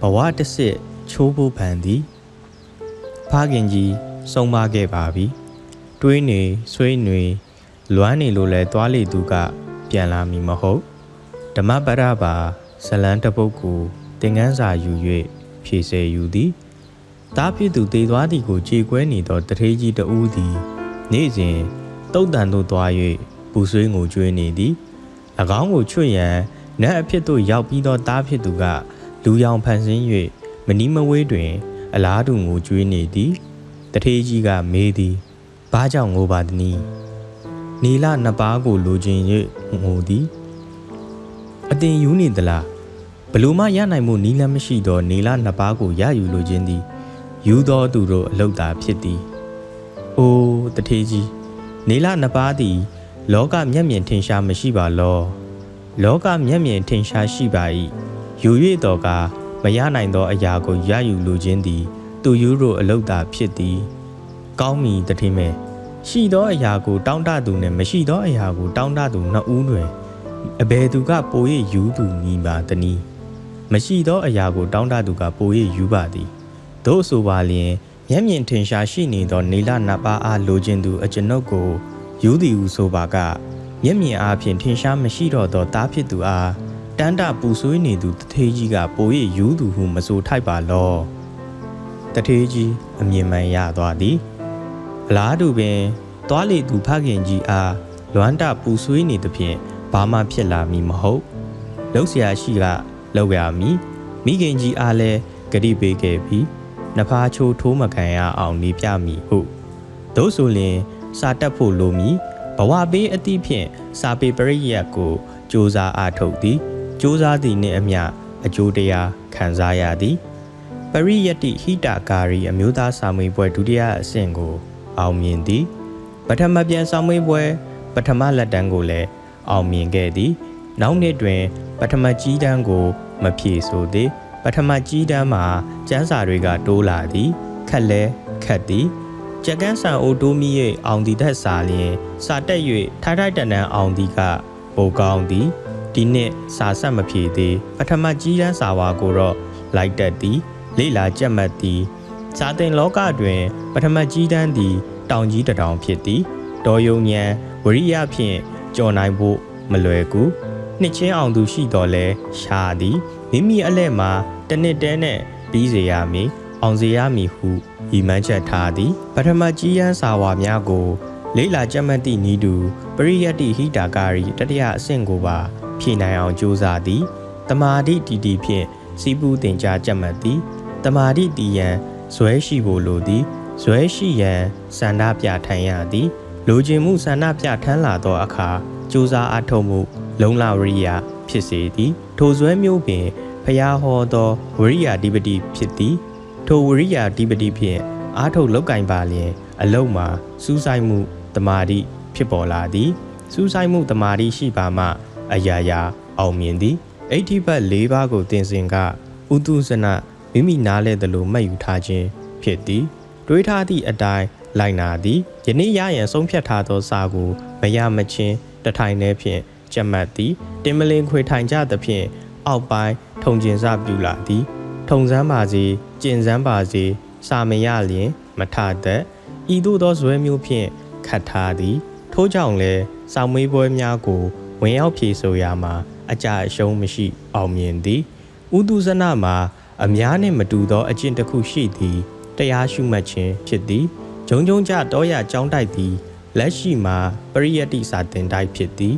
ဘဝတစ်စစ်ချိုးဖို့ပန်သည်ဖခင်ကြီးဆုံးမခဲ့ပါပြီတွေးနေဆွေးနွေလွမ်းနေလို့လဲသွားလေသူက ပြန်လာမည်မဟုတ်ဓမ္မပရပါဇလန်းတပုတ်ကိုသင်ငန်းစာယူ၍ဖြည့်ဆဲယူသည်တားဖြစ်သူတေသွားသည်ကိုကြေကွဲနေသောတထေးကြီးတဦးသည် နေ့စဉ်တုတ်တန်သို့သွား၍ပူဆွေးငိုကြွေးနေသည်၎င်းကိုချွတ်ရန်နတ်အဖြစ်သို့ရောက်ပြီးသောတားဖြစ်သူက လူရောင်ဖန်ဆင်း၍မနီးမဝေးတွင် အလားတူငိုကြွေးနေသည်တထေးကြီးကမေးသည်ဘာကြောင့်ငိုပါသနည်းနီလနှစ်ပါးကိုလိုချင်၍ငိုသည်အတင်ယူနေသလားဘလို့မှရနိုင်မှုနီးလမ်းမရှိသောနီလနှစ်ပါးကိုရယူလိုခြင်းသည်ယူသောသူတို့အလုတ်သာဖြစ်သည်။အိုးတထေးကြီးနီလနှစ်ပါးသည် လောကမျက်မြင်ထင်ရှားမရှိပါလော။လောကမျက်မြင်ထင်ရှားရှိပါ၏။ ယူ၍တော်ကမရနိုင်သောအရာကိုရယူလိုခြင်းသည် သူယူတို့အလုတ်သာဖြစ်သည်။ကောင်းမီတထေးမဲရှိသောအရာကိုတောင်းတသူနှင့်မရှိသောအရာကိုတောင်းတသူနှစ်ဦးတွင်အဘယ်သူကပို၍ယူသူနီးပါတနည်းမရှိသောအရာကိုတောင်းတသူကပို၍ယူပါသည်သို့ဆိုပါလျင်မျက်မြင်ထင်ရှားရှိနေသောနေလနတ်ပါအားလိုချင်သူအကျွန်ုပ်ကိုယူသည်ဟုဆိုပါကမျက်မြင်အားဖြင့်ထင်ရှားမရှိတော့သောတားဖြစ်သူအား တန်တာပူဆွေးနေသူတထေးကြီးကပို၍ယူသူဟုမဆိုထိုက်ပါလောတထေးကြီးအမြင်မှန်ရသွားသည်အလားတူပင်သွားလေသူဖခင်ကြီးအားလွမ်းတပူဆွေးနေသဖြင့်ဘာမှဖြစ်လာမည်မဟုတ်လှုပ်เสียရှိကလောက်ရမည်မိခင်ကြီးအားလည်းဂတိပေးခဲ့ပြီးနဖားချိုးထိုးမခံရအောင်နေပြမည်ဟုသို့ဆိုလျှင်စာတက်ဖို့လိုမည်ဘဝပေးအသည့်ဖြင့်စာပေပရိယတ်ကိုစ조사အားထုတ်သည် စ조사သည်နှင့်အမျှအကျိုးတရားခံစားရသည်ပရိယတ္တိဟိတကာရီအမျိုးသားစာမေးပွဲဒုတိယအဆင့်ကို အောင်မြင်သည်ပထမပြန်စာမေးပွဲ ပထမလက်တန်းကိုလည်းအောင်မြင်ခဲ့သည် နောက်နှစ်တွင် ပထမကြီးတန်းကိုမဖြည့်ဆိုသည်ပထမကြီးတန်းမှာကျန်းစာတွေကတိုးလာသည်ခက်လဲခက်သည်ကြက်ကန်းဆန်အိုတိုးမိ၍အောင်သည်သက်စာလျင်စာတက်၍ထိုက်ထိုက်တန်တန်အောင်သည်ကပိုကောင်းသည် ဒီနှစ်စာဆက်မဖြေသေးပထမကြီးတန်းစာဝါကိုတော့လိုက်တက်သည်လေ့လာကြက်မှတ်သည်စာသင်လောကတွင် ပထမကြီးတန်းသည်တောင်ကြီးတထောင်ဖြစ်သည်တော်ယုံဉဏ်ဝရိယဖြင့်ကြော်နိုင်ဖို့မလွယ်ကူနှစ်ချင်းအောင်သူရှိတော်လဲရှာသည်မိမိအလဲ့မှာတနစ်တဲနဲ့ပြီးစေရမည်အောင်စေရမည်ဟုရည်မှန်းချက်ထားသည်ပထမကြီးရန်စာဝါများကို လေ့လာကြက်မှတ်သည့်ဤသူပရိယတ္တိဟိတာကာရီတတိယအဆင့်ကိုပါ ဖြည့်နိုင်အောင်ကြိုးစားသည်တမာတိတီတီဖြင့်စီးပူးတင်ကြားကြက်မှတ်သည်တမာတိတီယံဇွဲရှိဖို့လိုသည်ဇွဲရှိရန်စန္ဒပြထိုင်ရသည်လိုချင်မှုဆန္ဒပြထမ်းလာသောအခါစူးစားအထောက်မှု လုံလဝရိယဖြစ်စေသည်ထိုဇွဲမျိုးပင်ဖျားဟောသောဝရိယဓိပတိဖြစ်သည်ထိုဝရိယဓိပတိဖြင့်အာထုတ်လောက်ကင်ပါလျင် အလုံးမှာစူးစိုက်မှုတမာတိဖြစ်ပေါ်လာသည်စူးစိုက်မှုတမာတိရှိပါမှ အရာရာအောင်မြင်သည်အဋ္ဌိပတ်၄ပါးကိုသင်စဉ်ကဥတုဇနမိမိနားလဲသလိုမှတ်ယူထားခြင်းဖြစ်သည်တွေးထားသည့်အတိုင်းလိုက်နာသည်ယနေ့ရရန်ဆုံးဖြတ်ထားသောစာကိုမရမချင်းတထိုင်ထဲဖြင့်ကြက်မှတ်သည်တင်မလင်ခွေထိုင်ကြသဖြင့်အောက်ပိုင်းထုံကျင်စပြူလာသည်ထုံစမ်းပါစေကျင်စမ်းပါစေစာမရလျင်မထသက်ဤသို့သောဇွဲမျိုးဖြင့်ခတ်ထားသည်ထို့ကြောင့်လည်းစောင်းမေးပွဲများကို ဝင်ရောက်ဖြေဆိုရာမှာအကြအရှုံးမရှိ အောင်မြင်သည်ဥဒုဇနမှာ အများနှင့်မတူသောအကျင့်တစ်ခုရှိသည်တရားရှုမှတ်ခြင်းဖြစ်သည်ဂျုံဂျုံကြတောရကြောင်းတိုက်သည်လက်ရှိမှာပရိယတ္တိစာတင်တိုက်ဖြစ်သည်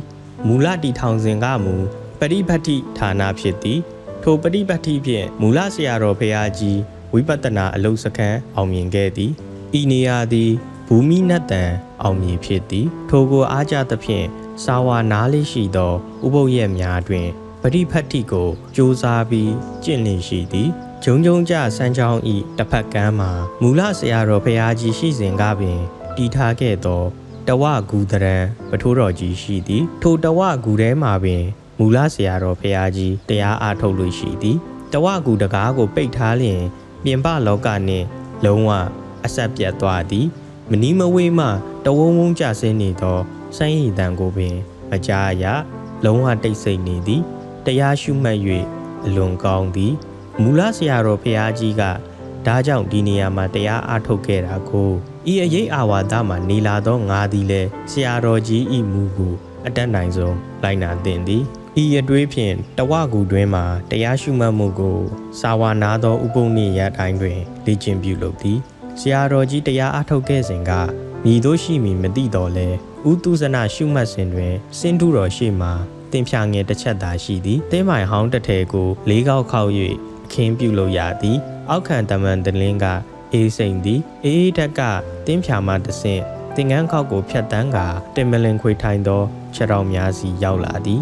မူလတီထောင်စဉ်ကမူပရိပတ်တိဌာနဖြစ်သည် ထိုပရိပတ်တိဖြင့်မူလဆရာတော်ဖရာကြီးဝိပဿနာအလုစခန်းအောင်မြင်ခဲ့သည်ဤနေရာသည်ဘူမိနတ်တန်အောင်မြင်ဖြစ်သည် ထိုကိုအားကြသဖြင့် စာဝါနားလေးရှိသောဥပုပ်ရက်များတွင်ပရိဖတ်တိကိုစူးစားပြီးကျင့်လည်ရှိသည်ဂျုံဂျုံကြစမ်းချောင်းဤတစ်ဖက်ကမ်းမှာမူလဆရာတော်ဖရာကြီးရှိစဉ်ကပင်တည်ထားခဲ့သောတဝဂူတရံပထိုးတော်ကြီးရှိသည် ထိုတဝဂူထဲမှာပင်မူလဆရာတော်ဖရာကြီးတရားအားထုတ်လို့ရှိသည်တဝဂူတကားကိုပိတ်ထားလျင်ပြင်ပလောကနှင့်လုံးဝအဆက်ပြတ်သွားသည် မနီးမဝေးမှတဝုံဝုံကြဆင်းနေသော ဆိုင်းရည်တန်ကိုပင် မကြားရလုံးဝတိတ်ဆိတ်နေသည်တရားရှုမှတ်၍အလွန်ကောင်းသည်မူလဆရာတော်ဖရာကြီးကဒါကြောင့်ဒီနေရာမှာတရားအားထုတ်ခဲ့တာကိုဤအရေးအာဝါဒမှာနေလာသောငါသည်လည်းဆရာတော်ကြီးဤမူကိုအတက်နိုင်ဆုံးလိုက်နာသင်သည်ဤအတွေးဖြင့်တဝကူတွင်မှာတရားရှုမှတ်မှုကိုစာဝါနာသောဥပုံနိယတိုင်းတွင်လေ့ကျင့်ပြုလုပ်သည်ဆရာတော်ကြီးတရားအားထုတ်ခဲ့စဉ်ကမြည်တို့ရှိမည်မသိတော့လဲ ဥတုဇနရှုမှတ်စဉ်တွင်စင်ထုတော်ရှိမှတင်ဖြာငယ်တစ်ချက်သာရှိသည်တင်းမိုင်ဟောင်းတစ်ထည်ကိုလေးကောက်ခောက်၍အခင်းပြုလုပ်ရသည်အောက်ခံတမန်တလင်းကအေးစိန်သည်အေးအေးတက်ကတင်းဖြာမှတဆင့်တင်ငန်းခောက်ကိုဖြတ်တန်းကာတင်မလင်ခွေထိုင်သောခြေတော်များစီရောက်လာသည်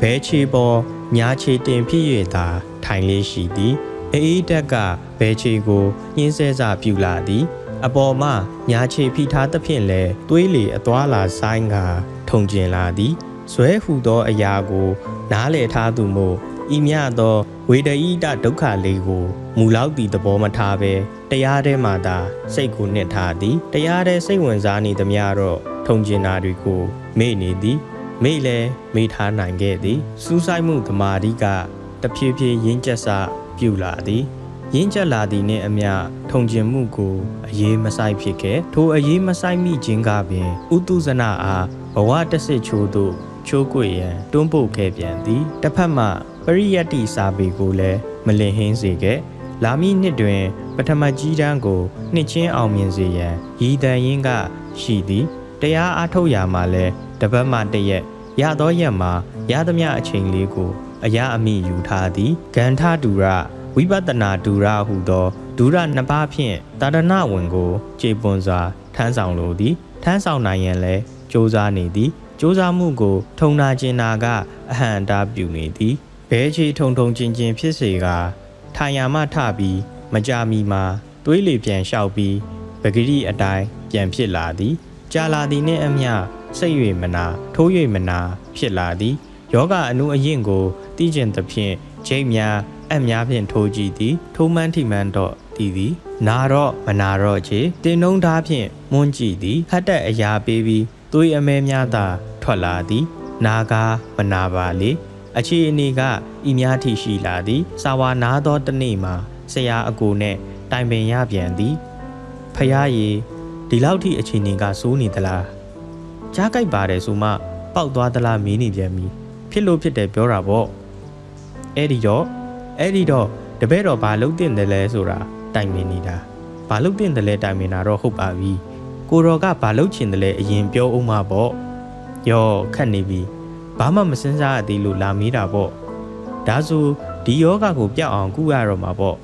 ဘဲချေပေါ်ညာချေတင်ဖြစ်၍သာထိုင်လေးရှိသည်အေးအေးတက်ကဘဲချေကိုညင်းဆဲစာပြူလာသည် အပေါ်မှညာချေဖိထားသဖြင့်လဲသွေးလေအသွားလာဆိုင်ကထုံကျင်လာသည်ဇွဲဟူသောအရာကို နားလည်ထားသူမို့ဤမြသောဝေဒိတဒုက္ခလေးကိုမူလောက်သည့်သဘောမထားဘဲတရားထဲမှသာစိတ်ကိုနှစ်ထားသည်တရားထဲစိတ်ဝင်စားနေသမျှတော့ထုံကျင်တာတွေကိုမေ့နေသည်မေ့လဲမေ့ထားနိုင်ခဲ့သည်စူးစိုက်မှုသမာဓိကတဖြည်းဖြည်းရင်းကျက်စပြုလာသည် ရင်းကျက်လာသည်နှင့်အမျှထုံကျင်မှုကိုအရေးမဆိုင်ဖြစ်ခဲ့ထိုအရေးမဆိုင်မိခြင်းကပင်ဥတုဇနာအားဘဝတဆစ်ချိုးသို့ချိုးကွေရန်တွန်းပို့ခဲ့ပြန်သည်တစ်ဖက်မှပရိယတ္တိစာပေကိုလည်းမလင်ဟင်းစေခဲ့လာမည့်နှစ်တွင် ပထမကြီးတန်းကိုနှစ်ချင်းအောင်မြင်စေရန်ရည်တန်ရင်ကရှိသည်တရားအားထုတ်ရာမှာလည်းတပတ်မှတရက်ရသောရက်မှာရသမျှအချိန်လေးကိုအရာအမိယူထားသည်ဂန္ဓဒူရ ဝိပဿနာဒူရဟုသောဒူရနှစ်ပါးဖြင့်တာဒနာဝင်ကိုခြေပွန်စွာထမ်းဆောင်လိုသည်ထမ်းဆောင်နိုင်ရင်လည်းစ조사နေသည်စ조사မှုကိုထုံနာကျင်နာကအဟံတာပြုနေသည်ဘဲချီထုံထုံချင်းချင်းဖြစ်စေကထိုင်ယာမှထပြီးမကြမီမှာသွေးလေပြန်လျှောက်ပြီးပဂရိအတိုင်းပြန်ဖြစ်လာသည်ကြာလာသည်နှင့်အမျှစိတ်၍မနာထိုး၍မနာဖြစ်လာသည်ယောဂအနုအယင့်ကိုတီးကျင်သဖြင့်ချိန်များ အများဖြင့်ထိုးကြည့်သည် ထိုးမှန်းထိမှန်းတော့တည်သည်နာတော့မနာတော့ချေတင်နှုံးသားဖြင့်မွန်းကြည့်သည်ဟတ်တက်အရာပေးပြီးသွေးအမဲများသာထွက်လာသည် နာကားမနာပါလေအခြေအနေကဤများထိရှိလာသည်စာဝါနာသောတနေ့မှာဆရာအကိုနဲ့တိုင်ပင်ရပြန်သည်ဖယားရီဒီလောက်ထိအခြေအနေကစိုးနေသလားကြားကြိုက်ပါတယ်ဆိုမှ ပေါက်သွားသလားမင်းနေပြန်ပြီဖြစ်လို့ဖြစ်တယ်ပြောတာပေါ့အဲ့ဒီတော့ အဲ့ဒီတော့တပည့်တော်ဘာလုပ်တင်တယ်လဲဆိုတာတိုင်ပင်နေတာဘာလုပ်တင်တယ်လဲတိုင်ပင်တာတော့ဟုတ်ပါပြီကိုတော်ကဘာလုပ်ချင်တယ်လဲအရင်ပြောအောင်မှာပေါ့ယောခတ်နေပြီဘာမှမစင်စားရသေးလို့လာမေးတာပေါ့ဒါဆိုဒီယောဂကိုပြောက်အောင်ကုရတော့မှာပေါ့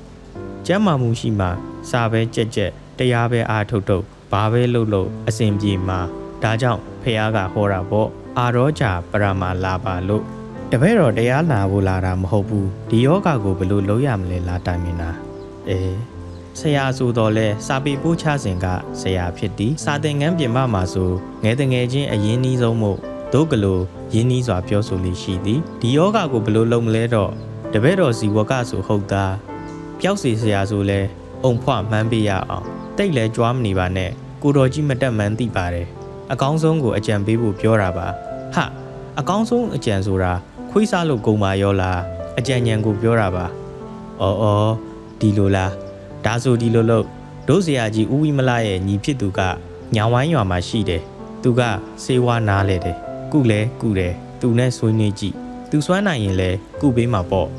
ကျမ်းမာမှုရှိမှစာပဲကြက်ကြက်တရားပဲအားထုတ်ထုတ်ဘာပဲလုပ်လို့အစဉ်ပြေမှာဒါကြောင့်ဖះကဟောတာပေါ့အာရောကြပရမလာပါလို့ တပည့်တော်တရားနာဖို့လာတာမဟုတ်ဘူးဒီယောဂကိုဘယ်လိုလုပ်ရမလဲလားတိုင်မင်တာအေးဆရာဆိုတော့လဲစာပေပို့ချစဉ်ကဆရာဖြစ်သည်စာသင်ခန်းပြင်ပမှာဆိုငယ်တငယ်ချင်းအရင်နီးဆုံးမို့ဒုကလိုရင်းနှီးစွာပြောဆိုလေးရှိသည်ဒီယောဂကိုဘယ်လိုလုပ်မလဲတော့တပည့်တော်စီဝကဆိုဟုတ်သားပျောက်စီဆရာဆိုလဲအုံဖွမှန်းပေးရအောင်တိတ်လဲကြွားမနေပါနဲ့ကိုတော်ကြီးမတက်မှန်းသိပါတယ်အကောင်းဆုံးကိုအကြံပေးဖို့ပြောတာပါဟာအကောင်းဆုံးအကြံဆိုတာ ခွေးစားလို့ဂုံပါရောလားအကြံဉာဏ်ကိုပြောတာပါအော်အော်ဒီလိုလားဒါဆိုဒီလိုလို့ဒုစရာကြီးဦးဝိမလာရဲ့ညီဖြစ်သူကညောင်ဝိုင်းရွာမှာရှိတယ်သူကစေဝါနားလေတယ်ကုလဲကုတယ်သူနဲ့ဆွေးနွေးကြည့်သူစွမ်းနိုင်ရင်လဲကုပေးမှာပေါ့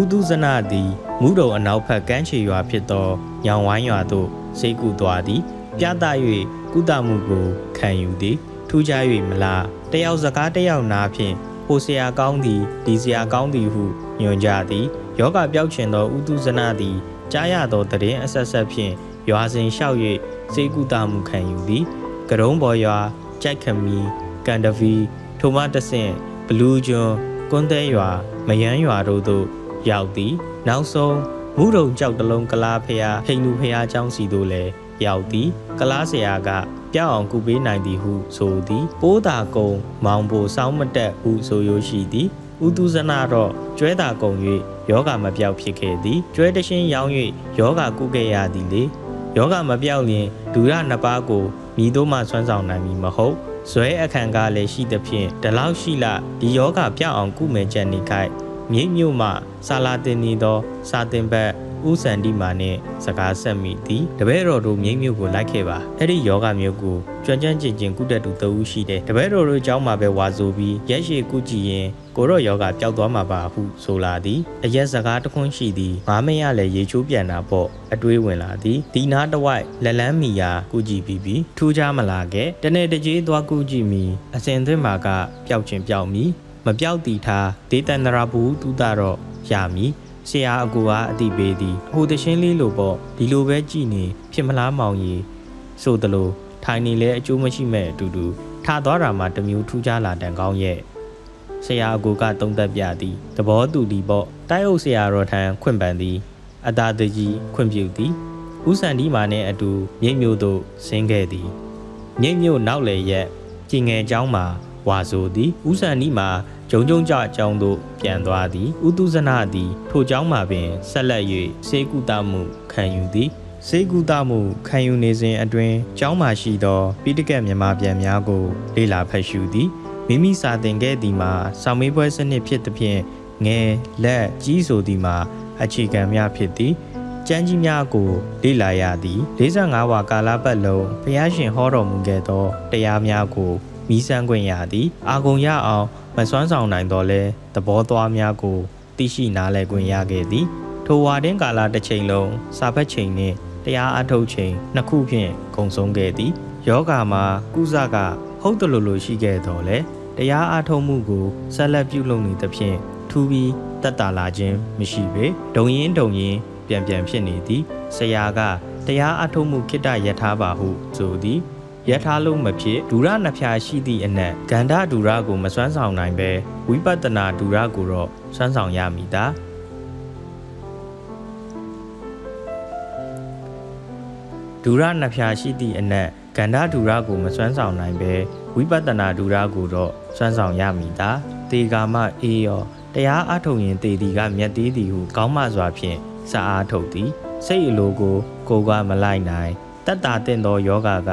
ဥဒုဇနသည်မူးတော်အနောက်ဘက်ကမ်းခြေရွာဖြစ်သောညောင်ဝိုင်းရွာသို့စိတ်ကူသွားသည်ပြသ၍ကုသမှုကိုခံယူသည်ထူးခြား၍မလားတယောက်စကားတယောက်နာဖြင့် ဟိုဆရာကောင်းသည်ဒီဆရာကောင်းသည်ဟုညွှန်ကြသည်ယောဂပြောက်ချင်သောဥဒုဇနသည်ကြားရသောတည်င်းအဆက်ဆက်ဖြင့်ရွာစဉ်လျှောက်၍စေကုသမှုခံယူသည်ကရုံးပေါ်ရွာကြိုက်ခမီကန်တဗီထိုမှတဆင့်ဘလူးကျွန်းကွန်းသေးရွာမယန်းရွာတို့သို့ရောက်သည်နောက်ဆုံးမူးတုံကြောက်တလုံးကလားဖျားဟိန္ဒူဖျားเจ้าစီတို့လည်းရောက်သည်ကလားဆရာက ပြောင်းအောင်ကုပေးနိုင်သည်ဟုဆိုသည်ပိုးတာကုံမောင်ပိုစောင်းမတက်ဟုဆိုရရှိသည်ဥတုဇနာတော့ကျွဲတာကုံ၍ယောဂမပြောက်ဖြစ်ခဲ့သည်ကျွဲတရှင်းရောင်း၍ယောဂကုခဲ့ရသည်လေယောဂမပြောက်လျင်ဒူရနှစ်ပါးကိုမိတို့မှဆွမ်းဆောင်နိုင်မည်မဟုတ်ဇွဲအခန့်ကလည်းရှိသဖြင့်ဒီလောက်ရှိလဒီယောဂပြောက်အောင်ကုမယ်ကြံနေခိုက်မမြိတ်မြို့မှစာလာတင်နေသောစာတင်ဘက် ဦးစန္ဒီမာနဲ့စကားဆက်မိသည်တပည့်တော်တို့မြိတ်မြို့ကိုလိုက်ခဲ့ပါအဲ့ဒီယောဂမျိုးကိုကြွန့်ကြန့်ကျင်ကျင်ကုတက်သူတဦးရှိတယ်တပည့်တော်တို့အကြောင်းမှာပဲဝါဆိုပြီးရက်ရှည်ကုကြည့်ရင်ကိုရော့ယောဂပျောက်သွားမှာပါဟုဆိုလာသည်အရက်စကားတခွန်းရှိသည်ငါမရလည်းရေချိုးပြန်တာပေါ့အတွေးဝင်လာသည်ဒီနာတဝိုက်လက်လန်းမီယာကုကြည့်ပြီးပြီးထူးခြားမလာခဲ့တနေ့တကြေးသွားကုကြည့်မီအစင်သွင်းမှာကပျောက်ချင်းပျောက်မီမပြောက်တီထားဒေတန္တရာဘူးတူတာတော့ရမည် ဆရာအကူအားအတိပေးသည်ဟိုတရှင်းလေးလိုပေါ့ဒီလိုပဲကြည်နေဖြစ်မလားမောင်ကြီးဆိုသလိုထိုင်နေလဲအကျိုးမရှိမဲ့အတူတူထသွားတာမှတမျိုးထူးခြားလာတန်ကောင်းရဲ့ဆရာအကူကတုံးသက်ပြသည်သဘောတူသည်ပေါ့တိုက်အုပ်ဆရာတော်ထံခွင့်ပန်သည်အတာတကြီးခွင့်ပြုသည်ဦးစံဒီမာနှင့်အတူမြိတ်မြို့သို့ဆင်းခဲ့သည်မြိတ်မြို့နောက်လေရက်ကျင်ငယ်ကျောင်းမှာ ဝါဆိုသည်ဦးစန္ဒီမာဂျုံဂျုံကြအကြောင်းသို့ပြန်သွားသည်ဥတုဇနသည် ထိုเจ้าမှာပင်ဆက်လက်၍စေကုတမှုခံယူသည်စေကုတမှုခံယူနေစဉ်အတွင်းကျောင်းမှာရှိသောပိဋကတ်မြန်မာပြန်များကိုလေ့လာဖတ်ရှုသည်မိမိစာသင်ခဲ့သည်မှာဆောင်းမေးပွဲစနစ်ဖြစ်သဖြင့်ငယ်လက်ကြီးဆိုသည်မှာအခြေခံများဖြစ်သည်ကျမ်းကြီးများကိုလေ့လာရသည်45ဝါကာလပတ်လုံးဘုရားရှင်ဟောတော်မူခဲ့သောတရားများကို မိစမ်းခွင့်ရသည် အာဂုံရအောင်မစွမ်းဆောင်နိုင်တော့လဲသဘောသွားများကိုသိရှိနားလည်ခွင့်ရခဲ့သည်ထိုဝါတင်းကာလတစ်ချိန်လုံးစာဖတ်ချိန်နှင့်တရားအထုတ်ချိန်နှစ်ခုဖြင့်ဂုံဆုံးခဲ့သည်ယောဂါမှာကုသကဟုတ်တယ်လို့လို့ရှိခဲ့တော့လေတရားအထုတ်မှုကိုဆက်လက်ပြုလုပ်နေသဖြင့်ထူပြီးတက်တာလာခြင်းမရှိပေဒုံရင်ဒုံရင်ပြန်ပြန်ဖြစ်နေသည်ဆရာကတရားအထုတ်မှုခိတ္တယထာပါဟုဆိုသည် ယထာလုံးမဖြစ်ဒူရနှဖျားရှိသည့်အနက်ဂန္ဓဒူရကိုမစွမ်းဆောင်နိုင်ပဲဝိပဿနာဒူရကိုတော့စွမ်းဆောင်ရမည်သာဒူရနှဖျားရှိသည့်အနက်ကန္ဓဒူရကိုမစွမ်းဆောင်နိုင်ပဲဝိပဿနာဒူရကိုတော့စွမ်းဆောင်ရမည်သာတေကာမအေးရောတရားအထုတ်ရင်တေဒီကမြတ်သေးသည်ဟုကောင်းမစွာဖြင့်စာအားထုတ်သည်စိတ်အလိုကိုကိုယ်ကမလိုက်နိုင်တတ္တာတင့်သောယောဂက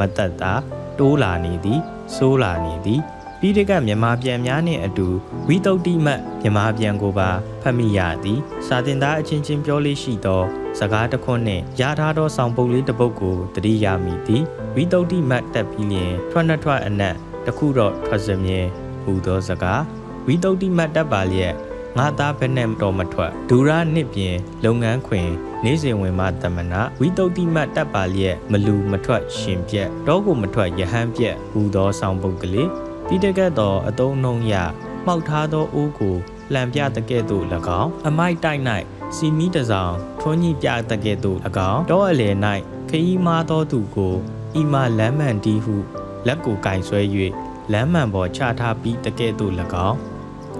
မတက်တာတိုးလာနေသည်ဆိုးလာနေသည်ပြီးတကမြန်မာပြန်များနှင့်အတူဝိတုဒ္ဓိမတ်မြန်မာပြန်ကိုပါဖတ်မိရသည်စာတင်သားအချင်းချင်းပြောလေးရှိသောစကားတစ်ခွန်းနှင့်ရထားသောဆောင်ပုတ်လေးတစ်ပုဒ်ကိုတတိယမိသည်ဝိတုဒ္ဓိမတ်တက်ပြီးလျင်ထွက်နှထွက်အနက်တခုတော့ထွက်စမြဲဟူသောစကားဝိတုဒ္ဓိမတ်တက်ပါလျက် ငါသားဘယ်နဲ့တော့မထွက်ဒူရနှစ်ပြင်လုပ်ငန်းခွင်နေစဉ်ဝင်မှတမနာဝိတုဒ္ဓိမတ်တပ်ပါလျက်မလူမထွက်ရှင်ပြက်တော့ကိုမထွက်ယဟန်ပြက်ဟူသောဆောင်ပုတ်ကလေးပြီးတကက်သောအတုံးနှုံရမှောက်ထားသောအိုးကိုလှံပြတကဲ့သို့၎င်းအမိုက်တိုက်၌စီမီတစောင်ထွန်းကြီးပြတကဲ့သို့၎င်းတောအလယ်၌ခရီးမားသောသူကိုဤမလမ်းမှန်တီးဟုလက်ကိုကင်ဆွဲ၍လမ်းမှန်ပေါ်ချထားပြီးတကဲ့သို့၎င်း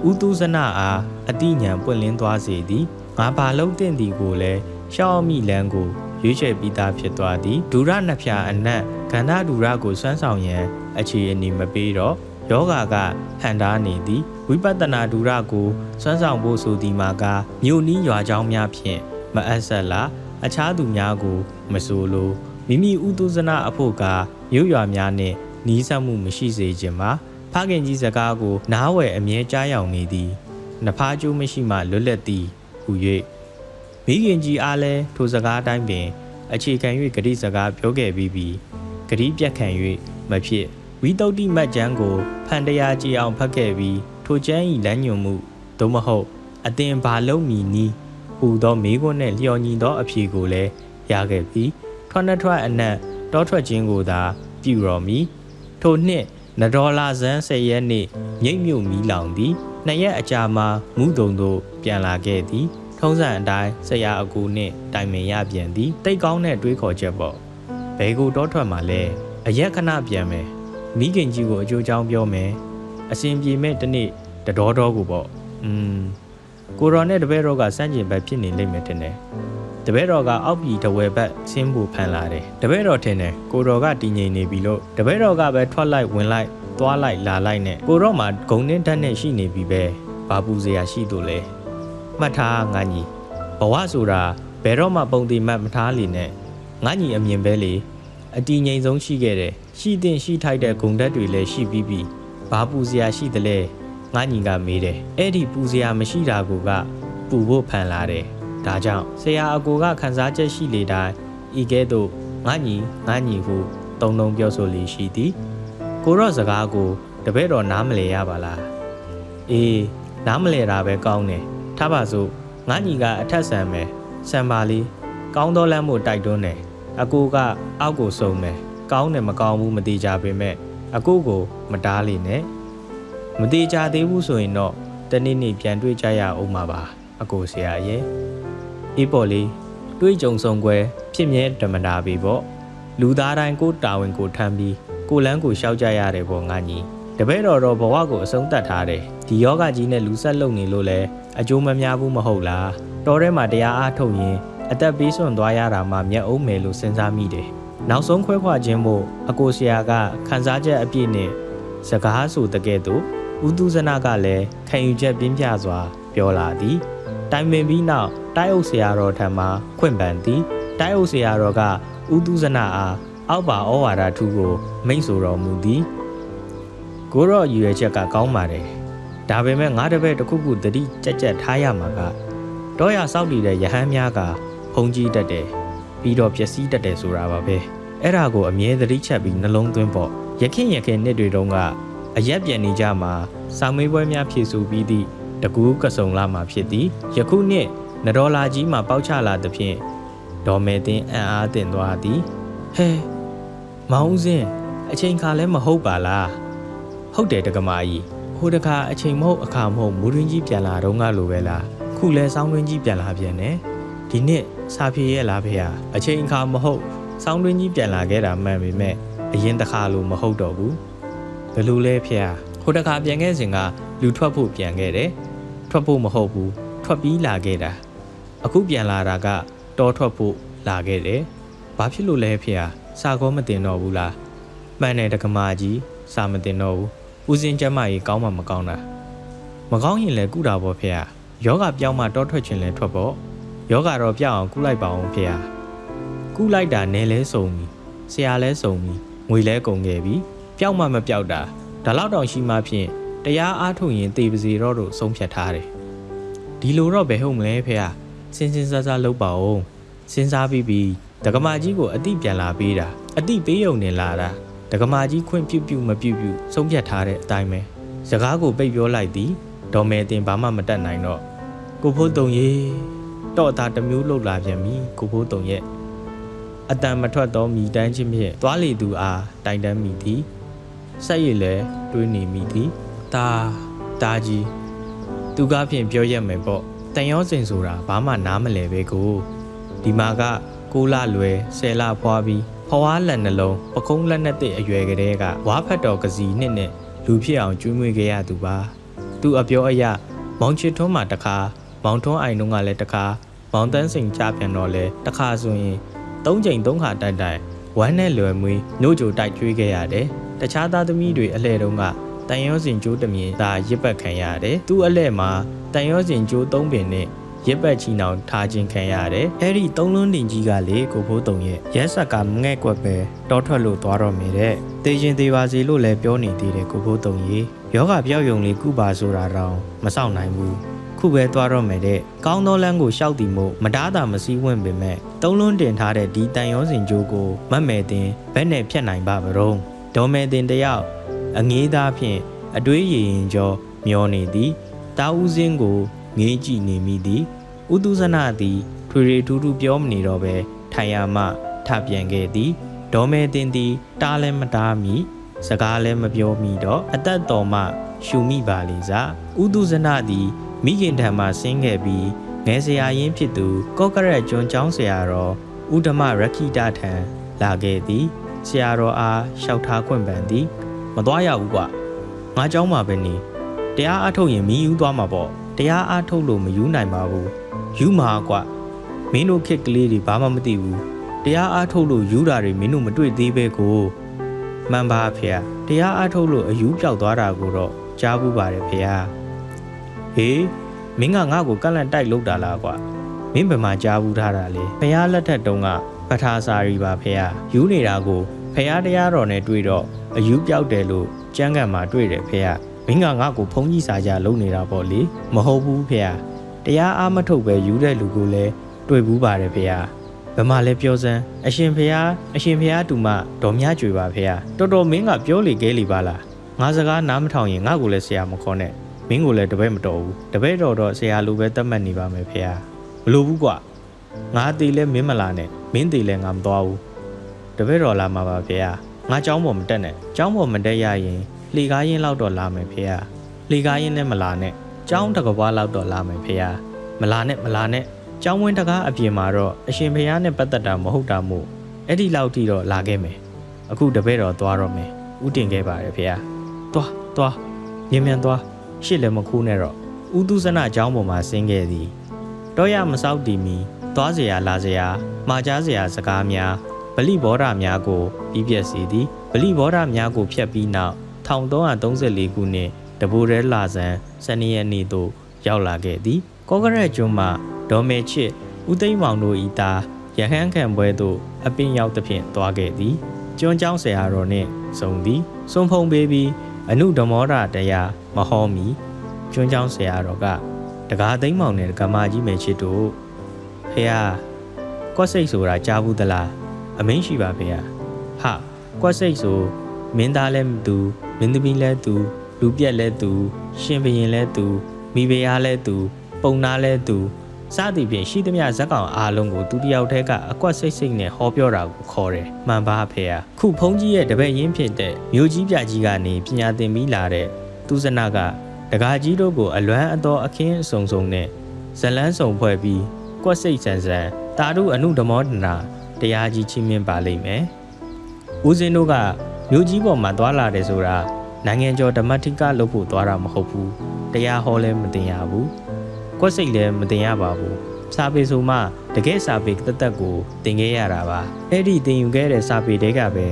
ဥတုဇနအားအတိညာပွင့်လင်းသွားစေသည်ငါဘာလုံးတင့်သည်ကိုလည်းရှောင်းမိလန်းကိုရွေးချယ်ပြီးသားဖြစ်သွားသည်ဒူရနှဖျာအနက်ကန္ဓာဒူရကိုစွမ်းဆောင်ရန်အခြေအနေမပေးတော့ယောဂါကဟန်တားနေသည်ဝိပဿနာဒူရကိုစွမ်းဆောင်ဖို့ဆိုသည်မှာကမြို့နီးရွာချောင်းများဖြင့်မအပ်ဆက်လားအခြားသူများကိုမဆိုလိုမိမိဥတုဇနအဖို့ကမြို့ရွာများနှင့်နီးစပ်မှုမရှိစေခြင်းပါ ဖခင်ကြီးစကားကိုနားဝယ်အမြဲကြားရောက်နေသည်နဖားကျိုးမရှိမှလွတ်လပ်သည်ဟု၍မိခင်ကြီးအားလဲထိုစကားတိုင်းပင် အခြေခံ၍ဂတိစကားပြောခဲ့ပြီးပြီးဂတိပြတ်ခံ၍မဖြစ်ဝီတုတ်တိမတ်ကျမ်းကိုဖန်တရားကြည်အောင်ဖတ်ခဲ့ပြီးထိုကျမ်းဤလမ်းညွှန်မှုသို့မဟုတ်အတင်ဘာလုံးမီနီးဟူသောမိခွန်းနှင့်လျော်ညီသောအဖြေကိုလည်းရခဲ့ပြီးထွက်နှထွက်အနက်တောထွက်ခြင်းကိုသာပြုတော်မူထိုနှစ် နဒေါ်လာဇန်၁၀ရက်နေ့မြိတ်မြို့မီလောင်သည်နှစ်ရက်အကြာမှာမူးတုံတို့ပြန်လာခဲ့သည် ထုံးစံအတိုင်းဆရာအကူနှင့်တိုင်ပင်ရပြန်သည်တိတ်ကောင်းတဲ့တွေးခေါ်ချက်ပေါ့ဘဲကိုတောထွက်မှာလဲအရက်ခဏပြန်မယ်မိခင်ကြီးကိုအကျိုးချောင်းပြောမယ်အစဉ်ပြေမဲ့တနေ့တတော်တော်ကိုပေါ့อืม ကိုရော်နဲ့တပည့်တော်ကစန့်ကျင်ဘက်ဖြစ်နေလိမ့်မယ်ထင်တယ်တပည့်တော်ကအောက်ပြည်တဝယ်ဘက်ဆင်းဖို့ဖန်လာတယ်တပည့်တော်ထင်တယ်ကိုတော်ကတည်ငြိမ်နေပြီလို့တပည့်တော်ကပဲထွက်လိုက်ဝင်လိုက်သွားလိုက်လာလိုက်နဲ့ကိုတော့မှဂုံနဲ့ဓာတ်နဲ့ရှိနေပြီပဲဘာပူစရာရှိတို့လဲမှတ်ထားငါညီဘဝဆိုတာဘယ်တော့မှပုံတိမှတ်မထားလေနဲ့ငါညီအမြင်ပဲလေအတီငိမ်ဆုံးရှိခဲ့တယ်ရှိတဲ့ရှိထိုက်တဲ့ဂုံဓာတ်တွေလည်းရှိပြီးပြီဘာပူစရာရှိသလဲ ငါညီကမေးတယ်အဲ့ဒီပူစရာမရှိတာကိုကပူဖို့ဖန်လာတယ်ဒါကြောင့်ဆရာအကိုကခန်းစားချက်ရှိလေတိုင်းဤကဲ့သို့ငါညီငါညီဟုတုံတုံပြောဆိုလေရှိသည်ကိုရော့စကားကိုတပည့်တော်နားမလဲရပါလားအေးနားမလဲတာပဲကောင်းတယ်ထားပါစို့ငါညီကအထက်ဆန်မယ်ဆန်ပါလေးကောင်းသောလမ်းမို့တိုက်တွန်းတယ်အကိုကအောက်ကိုစုံမယ်ကောင်းတယ်မကောင်းဘူးမတိကြပေမဲ့အကိုကိုမတားလိနဲ့ မတိကြသေးဘူးဆိုရင်တော့တနေ့နေ့ပြန်တွေ့ကြရအောင်ပါပါအကိုဆရာရဲ့အေးပေါ်လေးတွေးကြုံဆုံကွယ်ဖြစ်မြဲဓမ္မတာပြီပေါ့လူသားတိုင်းကိုတာဝန်ကိုထမ်းပြီးကိုလန်းကိုရှောက်ကြရတယ်ပေါ့ငါညီတပည့်တော်တော့ဘဝကိုအဆုံးသတ်ထားတယ်ဒီယောဂကြီးနဲ့လူဆက်လုံနေလို့လဲအကျိုးမများဘူးမဟုတ်လားတော်ထဲမှာတရားအားထုတ်ရင်အသက်ပေးစွန့်သွားရတာမှမျက်အုပ်မယ်လို့စဉ်းစားမိတယ်နောက်ဆုံးခွဲခွာခြင်းမို့အကိုဆရာကခန်းစားချက်အပြည့်နဲ့စကားဆိုတကယ်တော့ ဦးသူဇနာကလည်းခံယူချက်ပြင်းပြစွာ ပြောလာသည်တိုင်ပင်ပြီးနောက်တိုက်အုပ်ဆရာတော်ထံမှခွင့်ပန်သည်တိုက်အုပ်ဆရာတော်ကဦးသူဇနာအားအောက်ပါဩဝါဒထုကို မိန့်ဆိုတော်မူသည်ကိုရော့ယူရဲ့ချက်ကကောင်းပါတယ်ဒါပေမဲ့ငါတပည့်တစ်ခုခုတတိကြက်ကြက်ထားရမှာကတော့ရစောက်တည်တဲ့ယဟန်များကဖုန်ကြီးတတ်တယ်ပြီးတော့ပျက်စီးတတ်တယ်ဆိုတာပါပဲအဲ့ဒါကိုအမြဲတတိချက်ပြီးနှလုံးသွင်းပေါ့ရခင်ရခင်နှစ်တွေတုန်းက အရက်ပြန်နေကြမှာစာမေးပွဲများဖြည့်ဆို့ပြီးသည့်တကူးကစုံလာမှာဖြစ်သည်ယခုနှစ်နဒေါ်လာကြီးမှာပေါက်ချလာသဖြင့်ဒေါ်မဲတင်အံ့အားတင်သွားသည်ဟဲမောင်ဦးစင်းအချိန်ခါလဲမဟုတ်ပါလားဟုတ်တယ်တက္ကမကြီးဟိုတခါအချိန်မဟုတ်အခါမဟုတ်မူရင်းကြီးပြန်လာတော့ငါလိုပဲလားခုလဲစောင်းရင်းကြီးပြန်လာပြန်တယ်ဒီနှစ်စာပြေရဲ့လားဖေဟာအချိန်အခါမဟုတ်စောင်းရင်းကြီးပြန်လာခဲ့တာမှန်ပေမဲ့အရင်တခါလိုမဟုတ်တော့ဘူး ဘယ်လိုလဲဖေဟာဟိုတခါပြန်ခဲ့စဉ်ကလူထွက်ဖို့ပြန်ခဲ့တယ်ထွက်ဖို့မဟုတ်ဘူးထွက်ပြီးလာခဲ့တာအခုပြန်လာတာကတောထွက်ဖို့လာခဲ့တယ်ဘာဖြစ်လို့လဲဖေဟာစာကောမတင်တော့ဘူးလားမှန်တယ်တက္ကမကြီးစာမတင်တော့ဘူးဦးစင်းကျမ်းမကြီးကောင်းမှမကောင်းတာမကောင်းရင်လည်းကုတာပေါ့ဖေဟာယောဂပြောင်းမှတောထွက်ခြင်းလဲထွက်ပေါ့ယောဂတော့ပြောင်းအောင်ကုလိုက်ပါအောင်ဖေဟာကုလိုက်တာနဲလဲစုံပြီဆရာလဲစုံပြီငွေလဲကုန်ခဲ့ပြီ ပျောက်မှမပျောက်တာဒါလောက်တောင်ရှိမှဖြင့်တရားအားထုတ်ရင်တေပါစီတော့တို့ဆုံးဖြတ်ထားတယ်ဒီလိုတော့ဘယ်ဟုတ်မလဲဖေဟာစင်စင်စားစားလုပ်ပါဦးစဉ်းစားပြီးပြီးဒကမာကြီးကိုအတိပြန်လာပေးတာအတိပေးုံနဲ့လာတာဒကမာကြီးခွင့်ပြုတ်ပြုတ်မပြုတ်ပြုတ်ဆုံးဖြတ်ထားတဲ့အတိုင်းပဲစကားကိုပိတ်ပြောလိုက်သည်ဒေါ်မဲတင်ဘာမှမတတ်နိုင်တော့ကိုဖိုးတုံရေတော့သားတစ်မျိုးလှုပ်လာပြန်ပြီကိုဖိုးတုံရဲ့အတန်မထွက်သောမိတန်းချင်းဖြင့်သွားလေသူအားတိုင်တန်းမိသည် ဆက်ရည်လဲတွေးနေမိသည်တာတာကြီးသူကားဖြင့်ပြောရက်မယ်ပေါ့တန်ရောစင်ဆိုတာဘာမှနားမလဲပဲကိုဒီမှာက6လလွယ်10လဖွားပြီးဖွားလက်နှလုံးပကုံးလက်နဲ့တဲ့အရွယ်ကလေးကဝါဖတ်တော်ကစီနှစ်နဲ့လူဖြစ်အောင်ကျွေးမွေးခဲ့ရသူပါသူအပြောအရမောင်ချစ်ထွန်းမှာတခါမောင်ထွန်းအိုင်တို့ကလည်းတခါမောင်တန်းစိန်ကြပြန်တော့လဲတခါဆိုရင်သုံးချိန်သုံးခါတိုက်တိုက်ဝမ်းနဲ့လွယ်မွေးနှုတ်ကြိုတိုက်ကျွေးခဲ့ရတယ် တခြားသားသမီးတွေအလှဲ့တုန်းကတန်ရောစင်ကျိုးတမြင်သာရစ်ပတ်ခံရတယ်သူ့အလှဲ့မှာတန်ရောစင်ကျိုးသုံးပင်နဲ့ရစ်ပတ်ချီနောင်ထားခြင်းခံရတယ်။အဲ့ဒီသုံးလုံးတင်ကြီးကလေကိုဖိုးတုံရဲ့ရက်ဆက်ကမငဲ့ကွက်ပဲတောထွက်လို့သွားတော့မိတဲ့။တေချင်းသေးပါစီလို့လည်းပြောနေသေးတယ်ကိုဖိုးတုံကြီး။ယောဂပြောက်ယုံလေးကုပါဆိုတာတော့မဆောင်နိုင်ဘူး။ခုပဲသွားတော့မယ်တဲ့ကောင်းသောလမ်းကိုရှောက်တည်မှုမတားတာမစည်းဝင့်ပေမဲ့သုံးလုံးတင်ထားတဲ့ဒီတန်ရောစင်ကြိုးကိုမတ်မယ်တင်ဘက်နဲ့ဖြတ်နိုင်ပါမရော ဒေါ်မယ်တင်တယောက်အငေးသားဖြင့်အတွေးရရင်ကျော်မျောနေသည်တာဦးစင်းကိုငေးကြည့်နေမိသည်ဥတုဇနာသည်ထွေထွေထူးထူးပြောမနေတော့ပဲထိုင်ရမှထပြန်ခဲ့သည်ဒေါ်မဲတင်သည်တားလည်းမတားမိစကားလည်းမပြောမိတော့အသက်တော်မှရှူမိပါလေစားဥတုဇနာသည်မိခင်ထံမှဆင်းခဲ့ပြီးငယ်ဆရာရင်းဖြစ်သူကော့ကရက်ကျွန်းကျောင်းဆရာတော်ဥဒမရခိတထံလာခဲ့သည် ဆရာတော်အားလျှောက်ထားခွင့်ပန်သည်မသွားရဘူးကွာငါเจ้าမှာပဲနေတရားအထုတ်ရင်မီးယူသွားမှာပေါ့တရားအားထုတ်လို့မယူနိုင်ပါဘူးယူမှာကွာမင်းတို့ခက်ကလေးတွေဘာမှမသိဘူးတရားအားထုတ်လို့ယူတာတွေမင်းတို့မတွေ့သေးပဲကိုမှန်ပါဖေ။တရားအားထုတ်လို့အယူပြောက်သွားတာကိုတော့ကြားဘူးပါတယ်ဖေ။ဟေးမင်းကငါ့ကိုကန့်လန့်တိုက်လုပ်တာလားကွာမင်းဘယ်မှာကြားဘူးထားတာလဲဖះလက်ထက်တုန်းက ပထာစာရီပါဖះယူနေတာကိုဖះတရားတော်နဲ့တွေ့တော့အယူပြောက်တယ်လို့ကျမ်းဂန်မှာတွေ့တယ်ဖះမင်းကငါ့ကိုဖုံးကြီးစာကြလုံနေတာပေါ့လေမဟုတ်ဘူးဖေဟာတရားအားမထုတ်ပဲယူတဲ့လူကိုလည်းတွေ့ဘူးပါတယ်ဖေဟာဘယ်မှလဲပြောစမ်းအရှင်ဖေဟာအရှင်ဖေဟာတူမတော်များကြွေပါဖေဟာတော်တော်မင်းကပြောလေခဲလေပါလားငါစကားနားမထောင်ရင်ငါ့ကိုလည်းဆရာမခေါ်နဲ့မင်းကိုလည်းတပည့်မတော်ဘူးတပည့်တော်တော့ဆရာလိုပဲသတ်မှတ်နေပါမယ်ဖေဟာမလိုဘူးကွာငါသေးလဲမင်းမလာနဲ့ မင်းသေးလဲငါမသွားဘူးတပည့်တော်လာမှာပါဖေဟာငါเจ้าပေါ်မတက်နဲ့เจ้าပေါ်မတက်ရရင်လှေကားရင်လောက်တော့လာမယ်ဖေဟာလှေကားရင်နဲ့မလာနဲ့เจ้าတကပွားလောက်တော့လာမယ်ဖေဟာမလာနဲ့မလာနဲ့เจ้าဝင်းတကားအပြင်မှာတော့အရှင်ဖေဟာနဲ့ပတ်သက်တာမဟုတ်တာမို့အဲ့ဒီလောက်ထိတော့လာခဲ့မယ်အခုတပည့်တော်သွားတော့မယ်ဥတင်ခဲ့ပါတယ်ဖေဟာသွားသွားမြန်မြန်သွားရှစ်လည်းမခိုးနဲ့တော့ဥတုဇနအကြောင်းပေါ်မှာဆင်းခဲ့သည်တော့ရမစောက်တီမီ သွားเสียလာเสียမှာကြားเสียစကားများဗလိဘောဓများကိုပြီးပြည့်စေသည်ဗလိဘောဓများကိုဖျက်ပြီးနောက်1334ခုနှစ်တဘူရဲလာဇန်စနေရက်နေ့သို့ရောက်လာခဲ့သည်ကောကရက်ကျွန်းမှဒေါ်မေချစ်ဦးသိန်းမောင်တို့ဤသားရဟန်းခံပွဲသို့အပင်ရောက်သဖြင့်သွားခဲ့သည်ကျွန်းကျောင်းဆရာတော်နှင့်ဆုံသည်စွန်ဖုံပေးပြီးအနုဓမ္မောဒတရားမဟောမီကျွန်းကျောင်းဆရာတော်ကတကားသိန်းမောင်နဲ့ကမာကြီးမေချစ်တို့ ဖေဟာကွက်စိတ်ဆိုတာကြားဘူးသလားအမင်းရှိပါဖေဟာဟာကွက်စိတ်ဆိုမင်းသားလည်းသူမင်းသမီးလည်းသူလူပြက်လည်းသူရှင်ဘရင်လည်းသူမိဖုရားလည်းသူပုံနာလည်းသူစသည်ဖြင့်ရှိသမျှဇက်ကောင်အားလုံးကိုသူတယောက်တည်းကအကွက်စိတ်စိတ်နဲ့ဟောပြောတာကိုခေါ်တယ်မှန်ပါဖေဟာခုဖုံးကြီးရဲ့တပည့်ရင်းဖြစ်တဲ့မြို့ကြီးပြကြီးကနေပညာသင်ပြီးလာတဲ့သူဇနာကတကာကြီးတို့ကိုအလွမ်းအတော်အခင်းအစုံစုံနဲ့ဇလန်းစုံဖွဲ့ပြီး ကွက်စိတ်ဆန်ဆန်တာရုအနုဓမောဒနာတရားကြီးချင်းမြင်ပါလိမ့်မယ်ဦးစင်းတို့ကမြို့ကြီးပေါ်မှာသွာလာတယ်ဆိုတာနိုင်ငံကျော်ဓမ္မတိကလုပ်ဖို့သွားတာမဟုတ်ဘူးတရားဟောလည်းမတင်ရဘူးကွက်စိတ်လည်းမတင်ရပါဘူးစာပေဆိုမှတကယ်စာပေတသက်ကိုတင်ခဲ့ရတာပါအဲ့ဒီတင်ယူခဲ့တဲ့စာပေတွေကပဲ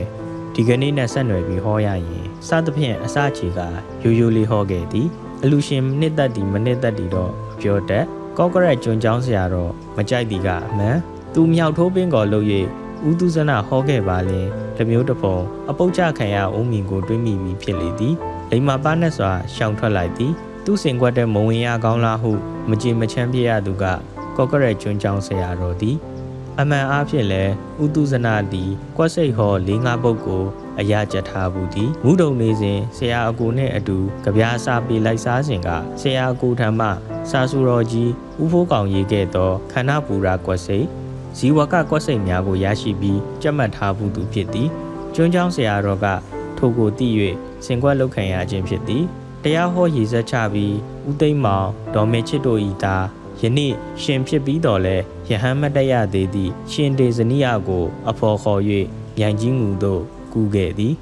ဒီကနေ့နဲ့ဆက်နွယ်ပြီးဟောရရင်စသဖြင့်အစချေကရိုးရိုးလေးဟောခဲ့သည်အလူရှင်နှစ်သက်ဒီမနှစ်သက်ဒီတော့မပြောတတ် ကော့ကရက်ကျွန်းချောင်းဆရာတော့မကြိုက်ဒီကအမှန်သူမြောက်ထိုးပင်ကော်လို့၍ဦးသူဇနဟောခဲ့ပါလင်တမျိုးတစ်ပုံအပုတ်ချခံရအုံးမြင်ကိုတွေးမိပြီးဖြစ်လေသည်လိမ္မာပါနဲ့စွာရှောင်ထွက်လိုက်သည်သူ့စင်ကွက်တဲ့မုံဝင်ရကောင်းလားဟုမကြည်မချမ်းပြရသူကကော့ကရက်ကျွန်းချောင်းဆရာတော်သည်အမှန်အားဖြင့်လဲဥတုဇနာသည်ကွက်စိတ်ဟော၄၅ပုတ်ကို အရာကြထားဘူးသည်မူးတုံနေစဉ်ဆရာအကိုနှင့်အတူကြပြားစာပေလိုက်စားစဉ်ကဆရာအကိုထံမှစာစုတော်ကြီးဥဖိုးကောင်ရေးခဲ့သောခန္ဓာပူရာကွက်စိတ်ဇီဝကကွက်စိတ်များကိုရရှိပြီးကြက်မှတ်ထားဘူးသူဖြစ်သည်ကျွန်းချောင်းဆရာတော်ကထိုကိုတည်၍စင်ကွက်လောက်ခံရခြင်းဖြစ်သည်တရားဟောရည်စက်ချပြီးဥသိမ့်မောင်ဒေါ်မေချစ်တို့ဤသားယနေ့ရှင်ဖြစ်ပြီးတော်လဲယဟန်မတရသေးသည့်ရှင်ဒေဇနီယကို အဖော်ခေါ်၍မြိုင်ကြီးငူသို့ ကူးခဲ့သည်